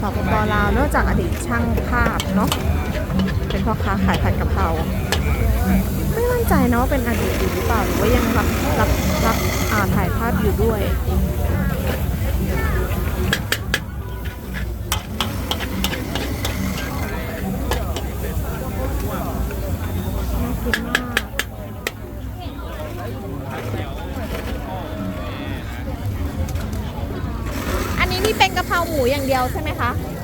สปปลาวนอกจากอดีตช่างภาพเนาะเป็นพ่อค้าขายผัดกะเพราไม่มั่นใจเนาะเป็นอดีตอยู่หรือเปล่าหรือว่ายังรับรับรับอ่าถ่ายภาพอยู่ด้วยน่ากินมากอันนี้นี่เป็นกะเพราหมูอย่างเดียวใช่ไหม คะ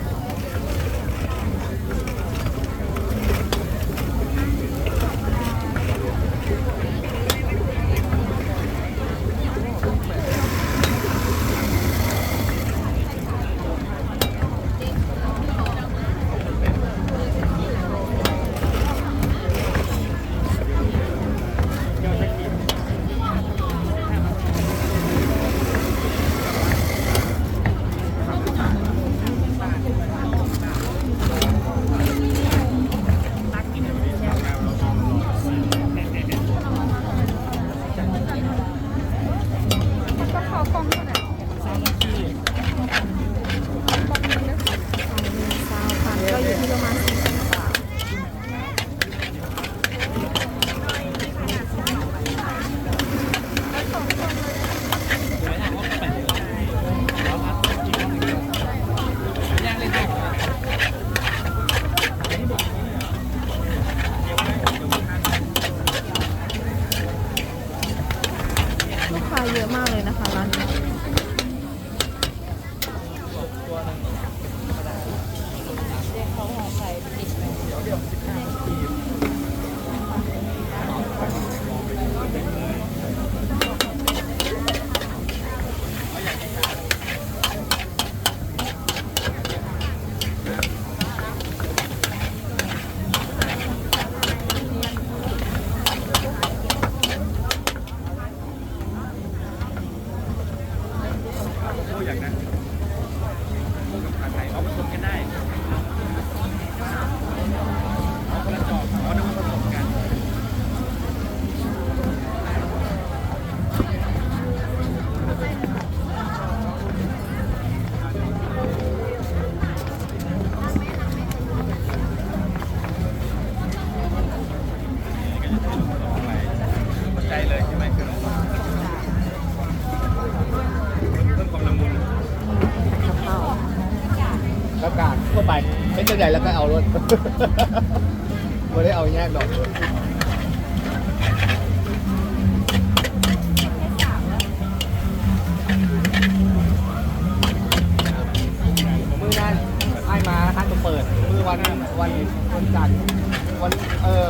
กะเพรากล่องเท่าไหร่สามที่สาวพันก็อยู่ที่ประมาณสี่สิบบาท ลูกค้า เยอะมากเลยนะคะ นตัวใหญ่แล้วก็เอารถไม่ได้เอาแยกดอกมือนั้นไอ้มาห้างจะเปิด มือวันวันวันจันทร์วันเออ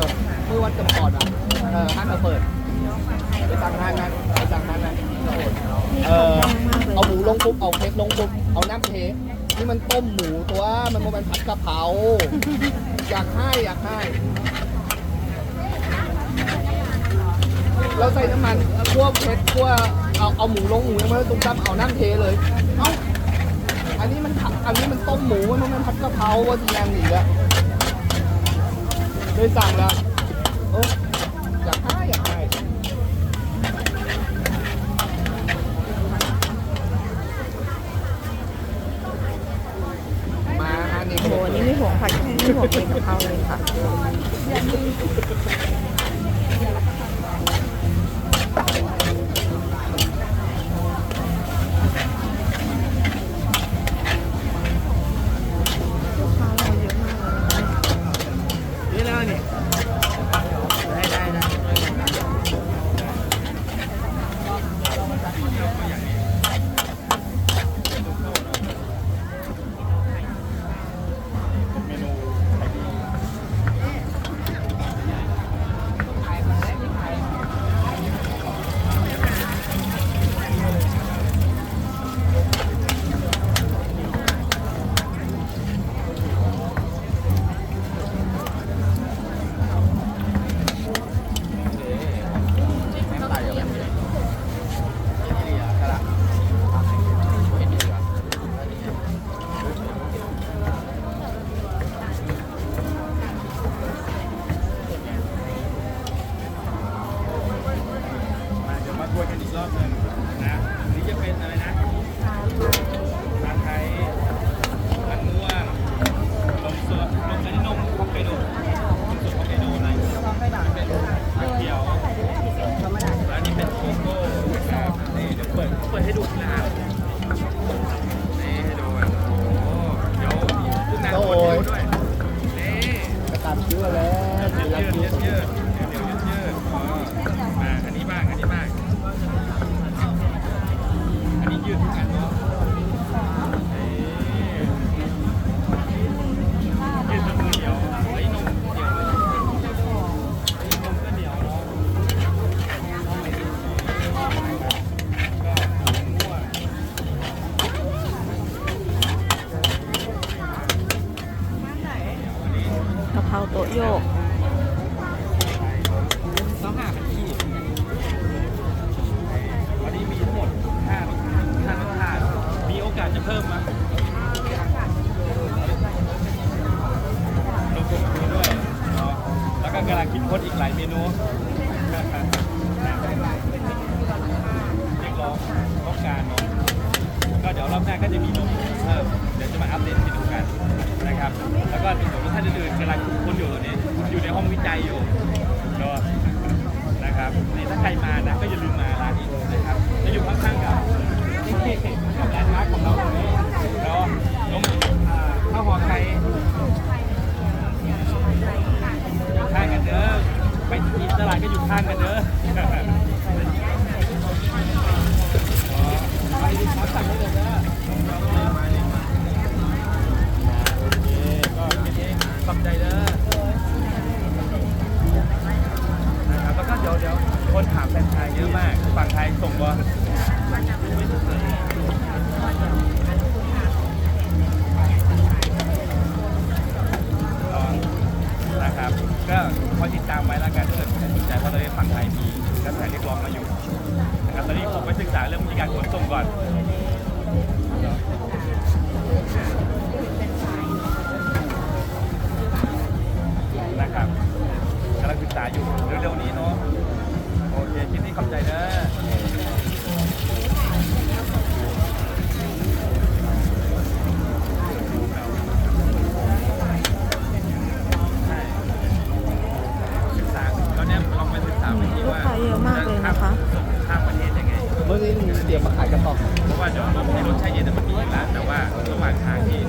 มือวันจะปอดอะเออห้างจะเปิดไปสั่งห้างนั้นไปสั่งห้างนั้นเอองอแพงมากเลยเอาหมูลงปุ๊บเอาเค้กลงปุ๊บเอาน้ำเค้ก นี่มันต้มหมูตัว มันบ่แมันผัดกะเพรา อยากให้อยากให้ เราใส่น้ำมันคั่วเผ็ดคั่วเอาเอาหมูลงหมูยังไม่ได้ตุ้มเอาน้ำเทเลย เอ้า อันนี้มันผัดอันนี้มันต้มหมูมันมันผัดกะเพราว่าทีแรงหนีอะเลยสั่งแล้วเอออยากให้อยากให้ มาอันนี้ โอ้โห อันนี่ไม่หัวเป็นกะเพราเลยค่ะ Yeah.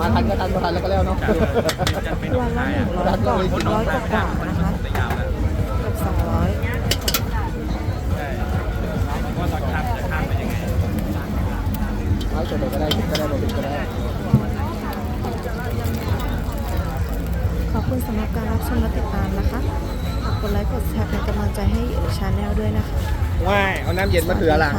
มาทันก็ทันมาทันแล้วก็แล้วเนาะจะไปหนองคายอะร้อยกว่าร้อยกว่ามันจะสุดยาวแล้วเกือบสองร้อยใช่ว่าตอนข้ามจะข้ามไปยังไงไม่วนไก็ได้ก็ได้บริก็ได้ ขอบคุณสำหรับการรับชมและติดตามนะคะฝากกดไลค์กดแชร์เป็นกำลังใจให้ชาแนลด้วยนะคะว้ายเอาน้ำเย็นมาเถือหลั